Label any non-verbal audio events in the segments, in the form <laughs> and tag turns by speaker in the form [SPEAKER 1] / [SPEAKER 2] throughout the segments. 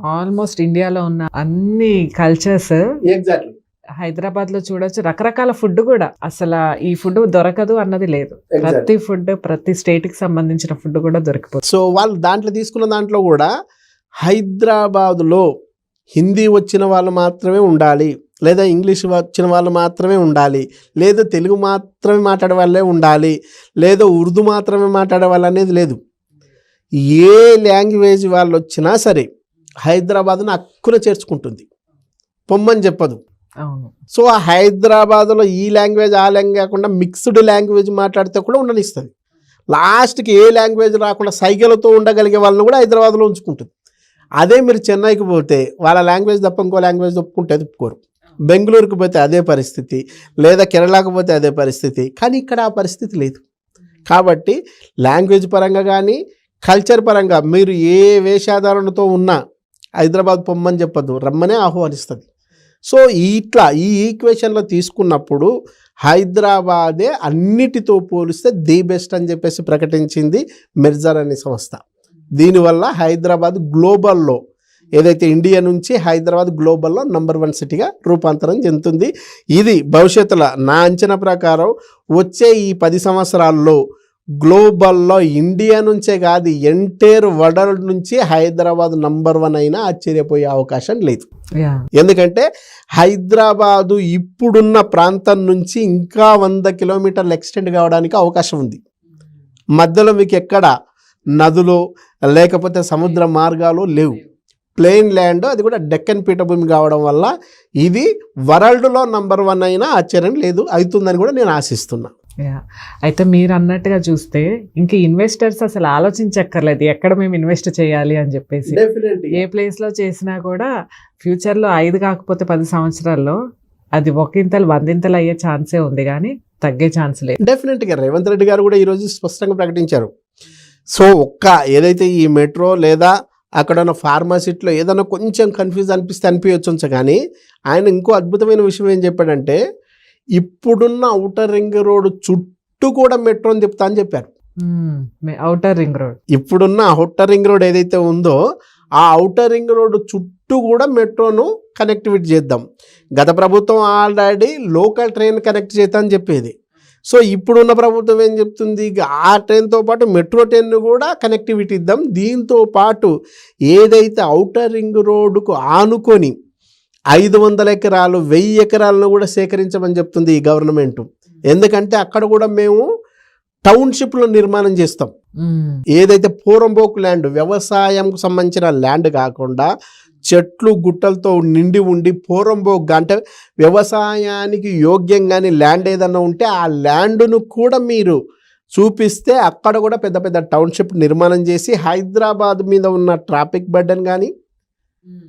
[SPEAKER 1] Almost ఇండియాలో ఉన్న అన్ని కల్చర్స్
[SPEAKER 2] ఎగ్జాక్ట్లీ
[SPEAKER 1] హైదరాబాద్లో చూడొచ్చు. రకరకాల ఫుడ్ కూడా. అసలు ఈ ఫుడ్ దొరకదు అన్నది లేదు. ప్రతి ఫుడ్ ప్రతి స్టేట్కి సంబంధించిన ఫుడ్ కూడా దొరికిపోతుంది.
[SPEAKER 2] సో వాళ్ళు దాంట్లో తీసుకున్న దాంట్లో కూడా హైదరాబాదులో హిందీ వచ్చిన వాళ్ళు మాత్రమే ఉండాలి లేదా ఇంగ్లీష్ వచ్చిన వాళ్ళు మాత్రమే ఉండాలి లేదా తెలుగు మాత్రమే మాట్లాడే వాళ్ళే ఉండాలి లేదా ఉర్దూ మాత్రమే మాట్లాడే వాళ్ళు అనేది లేదు. ఏ లాంగ్వేజ్ వాళ్ళు వచ్చినా సరే హైదరాబాద్ను అక్కున చేర్చుకుంటుంది. పొమ్మని చెప్పదు. సో ఆ హైదరాబాద్లో ఈ లాంగ్వేజ్ ఆ లాంగ్వేజ్ కాకుండా మిక్స్డ్ లాంగ్వేజ్ మాట్లాడితే కూడా ఉండనిస్తుంది. లాస్ట్కి ఏ లాంగ్వేజ్ రాకుండా సైగలతో ఉండగలిగే వాళ్ళని కూడా హైదరాబాద్లో ఉంచుకుంటుంది. అదే మీరు చెన్నైకి పోతే వాళ్ళ లాంగ్వేజ్ తప్ప ఇంకో లాంగ్వేజ్ ఒప్పుకుంటే ఒప్పుకోరు. బెంగళూరుకి పోతే అదే పరిస్థితి లేదా కేరళకు పోతే అదే పరిస్థితి కానీ ఇక్కడ ఆ పరిస్థితి లేదు. కాబట్టి లాంగ్వేజ్ పరంగా కానీ కల్చర్ పరంగా మీరు ఏ వేషాధారణతో ఉన్నా హైదరాబాద్ పొమ్మని చెప్పదు రమ్మనే ఆహ్వానిస్తుంది. సో ఇట్లా ఈ ఈక్వేషన్లో తీసుకున్నప్పుడు హైదరాబాదే అన్నిటితో పోలిస్తే ది బెస్ట్ అని చెప్పేసి ప్రకటించింది మెర్జర్ అనే సంస్థ. దీనివల్ల హైదరాబాద్ గ్లోబల్లో ఏదైతే ఇండియా నుంచి హైదరాబాద్ గ్లోబల్లో నంబర్ వన్ సిటీగా రూపాంతరం చెందుతుంది. ఇది భవిష్యత్తులో నా అంచనా ప్రకారం వచ్చే ఈ పది సంవత్సరాల్లో గ్లోబల్లో ఇండియా నుంచే కాదు ఎంటైర్ వరల్డ్ నుంచి హైదరాబాద్ నంబర్ వన్ అయినా ఆశ్చర్యపోయే అవకాశం లేదు. ఎందుకంటే హైదరాబాదు ఇప్పుడున్న ప్రాంతం నుంచి ఇంకా వంద కిలోమీటర్లు ఎక్స్టెండ్ కావడానికి అవకాశం ఉంది. మధ్యలో మీకు ఎక్కడ నదులు లేకపోతే సముద్ర మార్గాలు లేవు. ప్లెయిన్ ల్యాండ్ అది కూడా డెక్కన్ పీఠభూమి కావడం వల్ల ఇది వరల్డ్లో నంబర్ వన్ అయినా ఆశ్చర్యం లేదు అవుతుందని కూడా నేను ఆశిస్తున్నా.
[SPEAKER 1] యా అయితే మీరు అన్నట్టుగా చూస్తే ఇంక ఇన్వెస్టర్స్ అసలు ఆలోచించక్కర్లేదు. ఎక్కడ మేము ఇన్వెస్ట్ చేయాలి అని చెప్పేసి. ఏ ప్లేస్లో చేసినా కూడా ఫ్యూచర్లో ఐదు కాకపోతే పది సంవత్సరాల్లో అది ఒకంతలు వందింతలు అయ్యే ఛాన్సే ఉంది కానీ తగ్గే ఛాన్స్ లేదు.
[SPEAKER 2] డెఫినెట్గా రేవంత్ రెడ్డి గారు కూడా ఈరోజు స్పష్టంగా ప్రకటించారు. సో ఒక్క ఏదైతే ఈ మెట్రో లేదా అక్కడ ఉన్న ఫార్మసిటీలో ఏదైనా కొంచెం కన్ఫ్యూజ్ అనిపిస్తే అనిపించవచ్చు కానీ ఆయన ఇంకో అద్భుతమైన విషయం ఏం చెప్పాడంటే ఇప్పుడున్న ఔటర్ రింగ్ రోడ్ చుట్టూ కూడా మెట్రో అని చెప్తా అని చెప్పారు.
[SPEAKER 1] Outer ring road.
[SPEAKER 2] ఇప్పుడున్న ఔటర్ రింగ్ రోడ్ ఏదైతే ఉందో ఆ ఔటర్ రింగ్ రోడ్ చుట్టూ కూడా మెట్రోను కనెక్టివిటీ చేద్దాం. గత ప్రభుత్వం ఆల్రెడీ లోకల్ ట్రైన్ కనెక్ట్ చేద్దాం అని చెప్పేది. సో ఇప్పుడున్న ప్రభుత్వం ఏం చెప్తుంది? ఆ ట్రైన్తో పాటు మెట్రో ట్రైన్ కూడా కనెక్టివిటీ ఇద్దాం. దీంతో పాటు ఏదైతే ఔటర్ రింగ్ రోడ్డుకు ఆనుకొని ఐదు వందల ఎకరాలు వెయ్యి ఎకరాలను కూడా సేకరించమని చెప్తుంది ఈ గవర్నమెంట్. ఎందుకంటే అక్కడ కూడా మేము టౌన్షిప్లో నిర్మాణం చేస్తాం. ఏదైతే పూరంబోకు ల్యాండ్ వ్యవసాయంకు సంబంధించిన ల్యాండ్ కాకుండా చెట్లు గుట్టలతో నిండి ఉండి పూరంబోక్ అంటే వ్యవసాయానికి యోగ్యంగాని ల్యాండ్ ఏదన్నా ఉంటే ఆ ల్యాండ్ను కూడా మీరు చూపిస్తే అక్కడ కూడా పెద్ద పెద్ద టౌన్షిప్ నిర్మాణం చేసి హైదరాబాద్ మీద ఉన్న ట్రాఫిక్ బర్డన్ కానీ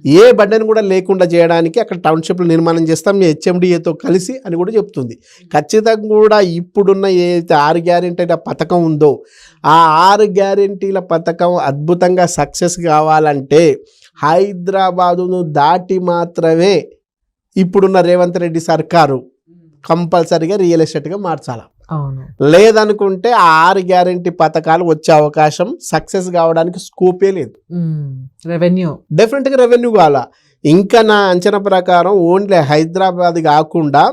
[SPEAKER 2] ఏ బడ్డను కూడా లేకుండా చేయడానికి అక్కడ టౌన్షిప్లు నిర్మాణం చేస్తాం మీ హెచ్ఎండిఏతో కలిసి అని కూడా చెప్తుంది. ఖచ్చితంగా కూడా ఇప్పుడున్న ఏదైతే ఆరు గ్యారెంటీల పథకం ఉందో ఆ ఆరు గ్యారెంటీల పథకం అద్భుతంగా సక్సెస్ కావాలంటే హైదరాబాదును దాటి మాత్రమే ఇప్పుడున్న రేవంత్ రెడ్డి సర్కారు కంపల్సరీగా రియల్ ఎస్టేట్గా మార్చాలి? లేదనుకుంటే ఆ ఆరు గ్యారెంటీ పథకాలు వచ్చే అవకాశం సక్సెస్ కావడానికి స్కోపే లేదు.
[SPEAKER 1] రెవెన్యూ.
[SPEAKER 2] డెఫినెట్గా రెవెన్యూ కావాలా. ఇంకా నా అంచనా ప్రకారం ఓన్లీ హైదరాబాద్ కాకుండా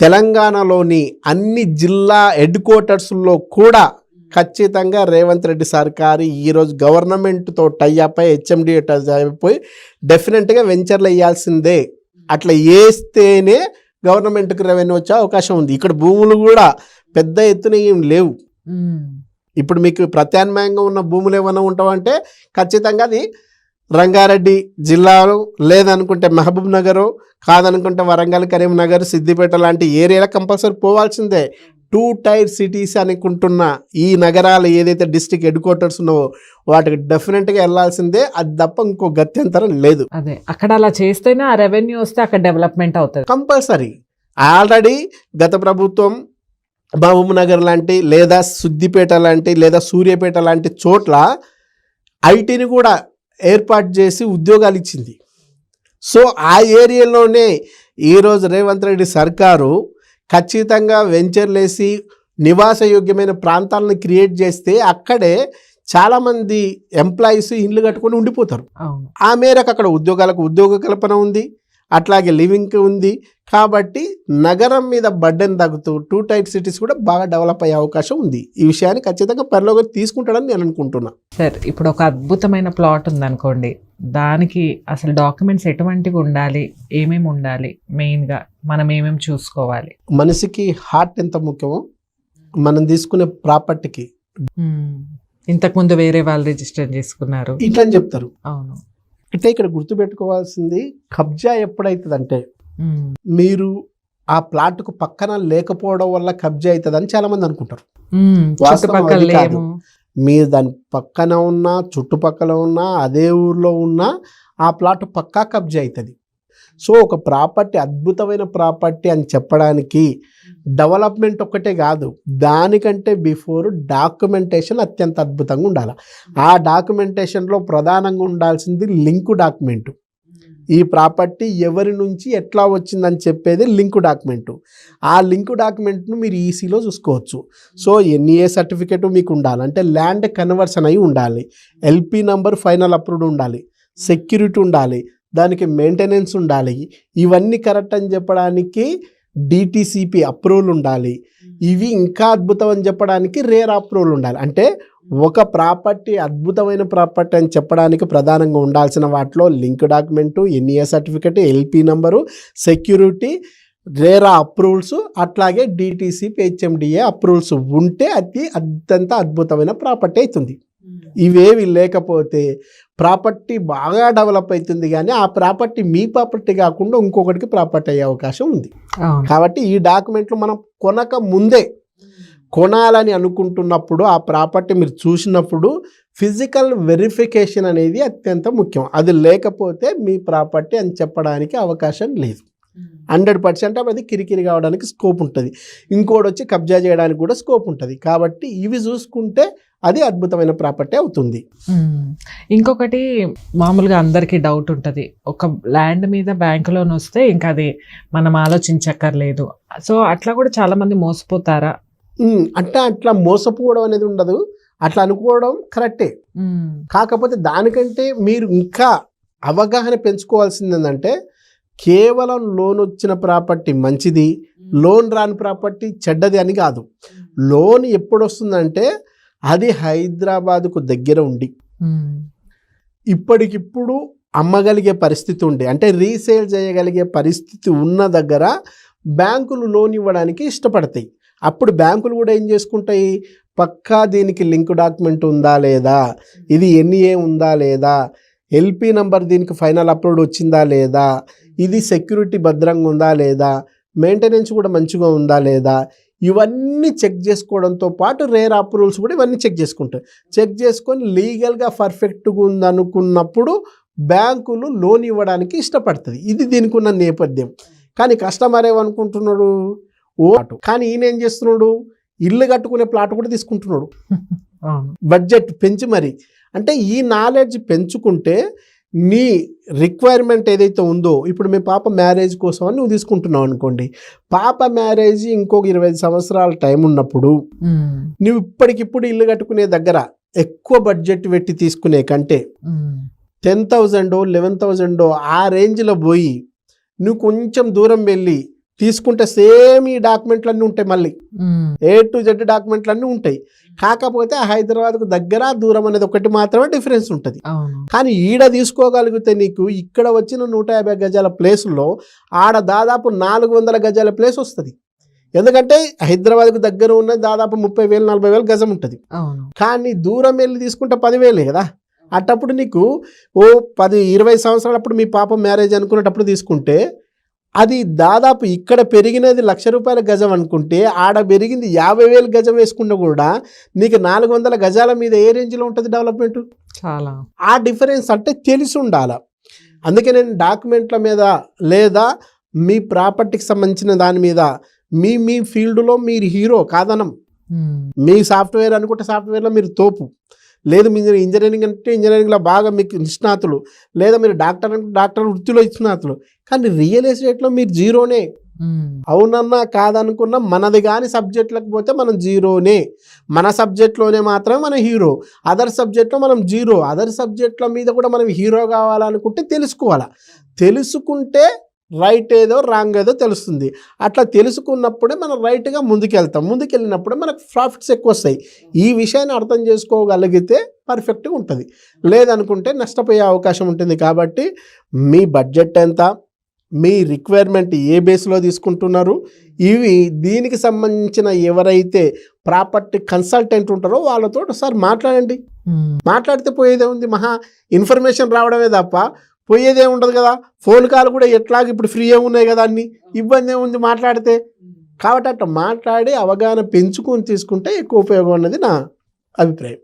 [SPEAKER 2] తెలంగాణలోని అన్ని జిల్లా హెడ్ క్వార్టర్స్లో కూడా ఖచ్చితంగా రేవంత్ రెడ్డి సర్కారు ఈరోజు గవర్నమెంట్తో టైఅప్ అయి హెచ్ఎండి అయిపోయి డెఫినెట్గా వెంచర్లు వేయాల్సిందే. అట్లా వేస్తేనే గవర్నమెంట్కి రెవెన్యూ వచ్చే అవకాశం ఉంది. ఇక్కడ భూములు కూడా పెద్ద ఎత్తున ఏం లేవు. ఇప్పుడు మీకు ప్రత్యామ్నాయంగా ఉన్న భూములు ఏమైనా ఉంటావంటే ఖచ్చితంగా అది రంగారెడ్డి జిల్లాలో లేదనుకుంటే మహబూబ్ నగరు కాదనుకుంటే వరంగల్ కరీంనగర్ సిద్దిపేట లాంటి ఏరియాలో కంపల్సరీ పోవాల్సిందే. టూ టైర్ సిటీస్ అనుకుంటున్న ఈ నగరాలు ఏదైతే డిస్టిక్ హెడ్ క్వార్టర్స్ ఉన్నావో వాటికి డెఫినెట్గా వెళ్ళాల్సిందే. అది తప్ప ఇంకో గత్యంతరం లేదు.
[SPEAKER 1] అదే అక్కడ అలా చేస్తేనే ఆ రెవెన్యూ వస్తే అక్కడ డెవలప్మెంట్ అవుతుంది.
[SPEAKER 2] కంపల్సరీ. ఆల్రెడీ గత ప్రభుత్వం మహబూబ్ నగర్ లాంటి లేదా సిద్దిపేట లాంటి లేదా సూర్యాపేట లాంటి చోట్ల ఐటీని కూడా ఏర్పాటు చేసి ఉద్యోగాలు ఇచ్చింది. సో ఆ ఏరియాలోనే ఈరోజు రేవంత్ రెడ్డి సర్కారు ఖచ్చితంగా వెంచర్లేసి నివాసయోగ్యమైన ప్రాంతాలను క్రియేట్ చేస్తే అక్కడే చాలామంది ఎంప్లాయీస్ ఇల్లు కట్టుకొని ఉండిపోతారు. ఆ మేరకు అక్కడ ఉద్యోగాలకు ఉద్యోగ కల్పన ఉంది అట్లాగే లివింగ్ ఉంది. కాబట్టి నగరం మీద బడ్డెన్ తగ్గుతూ టూ టైప్ సిటీస్ కూడా బాగా డెవలప్ అయ్యే అవకాశం ఉంది. ఈ విషయాన్ని ఖచ్చితంగా పరిలోకి తీసుకుంటాడని నేను అనుకుంటున్నా.
[SPEAKER 1] సార్ ఇప్పుడు ఒక అద్భుతమైన ప్లాట్ ఉందనుకోండి. దానికి అసలు డాక్యుమెంట్స్ ఎటువంటివి ఉండాలి? ఏమేమి ఉండాలి? మెయిన్గా మనం ఏమేమి చూసుకోవాలి?
[SPEAKER 2] మనిషికి హార్ట్ ఎంత ముఖ్యమో మనం తీసుకునే ప్రాపర్టీకి.
[SPEAKER 1] ఇంతకుముందు వేరే వాళ్ళు రిజిస్టర్ చేసుకున్నారు.
[SPEAKER 2] ఇట్లా అని చెప్తారు.
[SPEAKER 1] అవును.
[SPEAKER 2] అంటే ఇక్కడ గుర్తుపెట్టుకోవాల్సింది కబ్జా ఎప్పుడైతుందంటే
[SPEAKER 1] మ్మ్.
[SPEAKER 2] మీరు ఆ ప్లాట్కు పక్కన లేకపోవడం వల్ల కబ్జా అవుతుందని చాలా మంది అనుకుంటారు. వాస్తవం కాదు. మీరు దాని పక్కన ఉన్నా చుట్టుపక్కల ఉన్నా అదే ఊర్లో ఉన్నా ఆ ప్లాట్ పక్కా కబ్జా అవుతుంది సో ఒక ప్రాపర్టీ అద్భుతమైన ప్రాపర్టీ అని చెప్పడానికి డెవలప్మెంట్ ఒక్కటే కాదు. దానికంటే బిఫోర్ డాక్యుమెంటేషన్ అత్యంత అద్భుతంగా ఉండాలి. ఆ డాక్యుమెంటేషన్లో ప్రధానంగా ఉండాల్సింది లింక్ డాక్యుమెంట్. ఈ ప్రాపర్టీ ఎవరి నుంచి ఎట్లా వచ్చిందని చెప్పేది లింక్ డాక్యుమెంట్. ఆ లింక్ డాక్యుమెంట్ను మీరు ఈసీలో చూసుకోవచ్చు. సో ఎన్ఈఏ సర్టిఫికేట్ మీకు ఉండాలి? అంటే ల్యాండ్ కన్వర్షన్ అయి ఉండాలి. ఎల్పి నంబర్ ఫైనల్ అప్రూవ్డ్ ఉండాలి. సెక్యూరిటీ ఉండాలి. దానికి మెయింటెనెన్స్ ఉండాలి. ఇవన్నీ కరెక్ట్ అని చెప్పడానికి డిటిసిపి అప్రూవల్ ఉండాలి. ఇవి ఇంకా అద్భుతం అని చెప్పడానికి రేర్ అప్రూవల్ ఉండాలి. అంటే ఒక ప్రాపర్టీ అద్భుతమైన ప్రాపర్టీ అని చెప్పడానికి ప్రధానంగా ఉండాల్సిన వాటిలో link document NEA certificate LP number security RERA approvals అట్లాగే డిటిసి హెచ్ఎండిఏ అప్రూవల్స్ ఉంటే అది అత్యంత అద్భుతమైన ప్రాపర్టీ అవుతుంది. ఇవేవి లేకపోతే ప్రాపర్టీ బాగా డెవలప్ అవుతుంది కానీ ఆ ప్రాపర్టీ మీ ప్రాపర్టీ కాకుండా ఇంకొకటికి ప్రాపర్టీ అయ్యే అవకాశం ఉంది. కాబట్టి ఈ డాక్యుమెంట్లు మనం కొనక ముందే కొనాలని అనుకుంటున్నప్పుడు ఆ ప్రాపర్టీ మీరు చూసినప్పుడు ఫిజికల్ వెరిఫికేషన్ అనేది అత్యంత ముఖ్యం. అది లేకపోతే మీ ప్రాపర్టీ అని చెప్పడానికి అవకాశం లేదు. హండ్రెడ్ పర్సెంట్ అది కిరికిరి కావడానికి స్కోప్ ఉంటుంది. ఇంకోటి వచ్చి కబ్జా చేయడానికి కూడా స్కోప్ ఉంటుంది. కాబట్టి ఇవి చూసుకుంటే అది అద్భుతమైన ప్రాపర్టీ అవుతుంది.
[SPEAKER 1] ఇంకొకటి మామూలుగా అందరికీ డౌట్ ఉంటుంది. ఒక ల్యాండ్ మీద బ్యాంక్ లోన్ వస్తే ఇంకా అది మనం ఆలోచించక్కర్లేదు. సో అట్లా కూడా చాలా మంది మోసపోతారా?
[SPEAKER 2] ఉమ్, అంటే అట్లా మోసపోవడం అనేది ఉండదు. అట్లా అనుకోవడం కరెక్టే. కాకపోతే దానికంటే మీరు ఇంకా అవగాహన పెంచుకోవాల్సింది ఏంటంటే కేవలం లోన్ వచ్చిన ప్రాపర్టీ మంచిది లోన్ రాని ప్రాపర్టీ చెడ్డది అని కాదు. లోన్ ఎప్పుడు వస్తుందంటే అది హైదరాబాదుకు దగ్గర ఉండి. ఇప్పటికిప్పుడు అమ్మగలిగే పరిస్థితి ఉండే. అంటే రీసేల్ చేయగలిగే పరిస్థితి ఉన్న దగ్గర బ్యాంకులు లోన్ ఇవ్వడానికి ఇష్టపడతాయి. అప్పుడు బ్యాంకులు కూడా ఏం చేసుకుంటాయి? పక్కా దీనికి లింక్ డాక్యుమెంట్ ఉందా లేదా? ఇది ఎన్ఏ ఉందా లేదా? ఎల్పి నంబర్ దీనికి ఫైనల్ అప్లోడ్ వచ్చిందా లేదా? ఇది సెక్యూరిటీ భద్రంగా ఉందా లేదా? మెయింటెనెన్స్ కూడా మంచిగా ఉందా లేదా? ఇవన్నీ చెక్ చేసుకోవడంతో పాటు రేర్ అప్రూవల్స్ కూడా ఇవన్నీ చెక్ చేసుకుంటాయి. చెక్ చేసుకొని లీగల్గా పర్ఫెక్ట్గా ఉందనుకున్నప్పుడు బ్యాంకులు లోన్ ఇవ్వడానికి ఇష్టపడుతుంది. ఇది దీనికి ఉన్న నేపథ్యం. కానీ కస్టమర్ ఏమనుకుంటున్నాడు? ఓ. కానీ ఈయన ఏం చేస్తున్నాడు? ఇల్లు కట్టుకునే ప్లాట్ కూడా తీసుకుంటున్నాడు. <laughs> బడ్జెట్ పెంచి మరి. అంటే ఈ నాలెడ్జ్ పెంచుకుంటే నీ రిక్వైర్మెంట్ ఏదైతే ఉందో ఇప్పుడు మీ పాప మ్యారేజ్ కోసం అని నువ్వు తీసుకుంటున్నావు అనుకోండి పాప మ్యారేజ్ ఇంకొక ఇరవై ఐదు సంవత్సరాల టైం ఉన్నప్పుడు. నువ్వు ఇప్పటికిప్పుడు ఇల్లు కట్టుకునే దగ్గర ఎక్కువ బడ్జెట్ పెట్టి తీసుకునే కంటే. టెన్ థౌజండో లెవెన్ థౌజండో ఆ రేంజ్లో పోయి నువ్వు కొంచెం దూరం వెళ్ళి తీసుకుంటే సేమ్ ఈ డాక్యుమెంట్లన్నీ ఉంటాయి మళ్ళీ. ఏ టు జెడ్ డాక్యుమెంట్లన్నీ ఉంటాయి కాకపోతే హైదరాబాద్కు దగ్గర దూరం అనేది ఒకటి మాత్రమే డిఫరెన్స్ ఉంటుంది. కానీ ఈడ తీసుకోగలిగితే నీకు ఇక్కడ వచ్చిన నూట యాభై గజాల ప్లేస్లో ఆడ దాదాపు నాలుగు వందల గజాల ప్లేస్ వస్తుంది. ఎందుకంటే హైదరాబాద్కు దగ్గర ఉన్న దాదాపు ముప్పై వేలు నలభై వేలు గజం ఉంటుంది. కానీ దూరం వెళ్ళి తీసుకుంటే పదివేలే కదా. అట్టప్పుడు నీకు ఓ పది ఇరవై సంవత్సరాలప్పుడు మీ పాప మ్యారేజ్ అనుకునేటప్పుడు తీసుకుంటే అది దాదాపు ఇక్కడ పెరిగినది లక్ష రూపాయల గజం అనుకుంటే ఆడ పెరిగింది యాభై వేలు గజం వేసుకున్నా కూడా నీకు నాలుగు వందల గజాల మీద ఏ రేంజ్లో ఉంటుంది డెవలప్మెంట్?
[SPEAKER 1] చాలా.
[SPEAKER 2] ఆ డిఫరెన్స్ అంటే తెలిసి ఉండాలి. అందుకే నేను డాక్యుమెంట్ల మీద లేదా మీ ప్రాపర్టీకి సంబంధించిన దాని మీద మీ మీ ఫీల్డ్లో మీరు హీరో కాదనం. మీ సాఫ్ట్వేర్ అనుకుంటే సాఫ్ట్వేర్లో మీరు తోపు. లేదు మీరు ఇంజనీరింగ్ అంటే ఇంజనీరింగ్లో బాగా మీకు నిష్ణాతులు. లేదా మీరు డాక్టర్ అంటే డాక్టర్ వృత్తిలో నిష్ణాతులు. కానీ రియల్ ఎస్టేట్లో మీరు జీరోనే. అవునన్నా కాదనుకున్నా మనది కానీ సబ్జెక్టులకు పోతే మనం జీరోనే. మన సబ్జెక్ట్లోనే మాత్రమే మనం హీరో అదర్ సబ్జెక్ట్లో మనం జీరో. అదర్ సబ్జెక్టుల మీద కూడా మనం హీరో కావాలనుకుంటే తెలుసుకోవాలా. తెలుసుకుంటే రైట్ ఏదో రాంగ్ ఏదో తెలుస్తుంది. అట్లా తెలుసుకున్నప్పుడే మనం రైట్గా ముందుకెళ్తాం. ముందుకెళ్ళినప్పుడే మనకు ప్రాఫిట్స్ ఎక్కువ వస్తాయి ఈ విషయాన్ని అర్థం చేసుకోగలిగితే పర్ఫెక్ట్గా ఉంటుంది. లేదనుకుంటే నష్టపోయే అవకాశం ఉంటుంది కాబట్టి మీ బడ్జెట్ ఎంత మీ రిక్వైర్మెంట్ ఏ బేస్లో తీసుకుంటున్నారు ఇవి దీనికి సంబంధించిన ఎవరైతే ప్రాపర్టీ కన్సల్టెంట్ ఉంటారో వాళ్ళతో ఒకసారి మాట్లాడండి. మాట్లాడితే పోయేదే ఉంది మహా ఇన్ఫర్మేషన్ రావడమే తప్ప పోయేదే ఉండదు కదా. ఫోన్ కాల్ కూడా ఎట్లాగ ఇప్పుడు ఫ్రీ ఉన్నాయి కదా అన్ని. ఇబ్బంది ఏముంది మాట్లాడితే? కాబట్టి అట్లా మాట్లాడి అవగాహన పెంచుకొని తీసుకుంటే ఎక్కువ ఉపయోగం అన్నది నా అభిప్రాయం.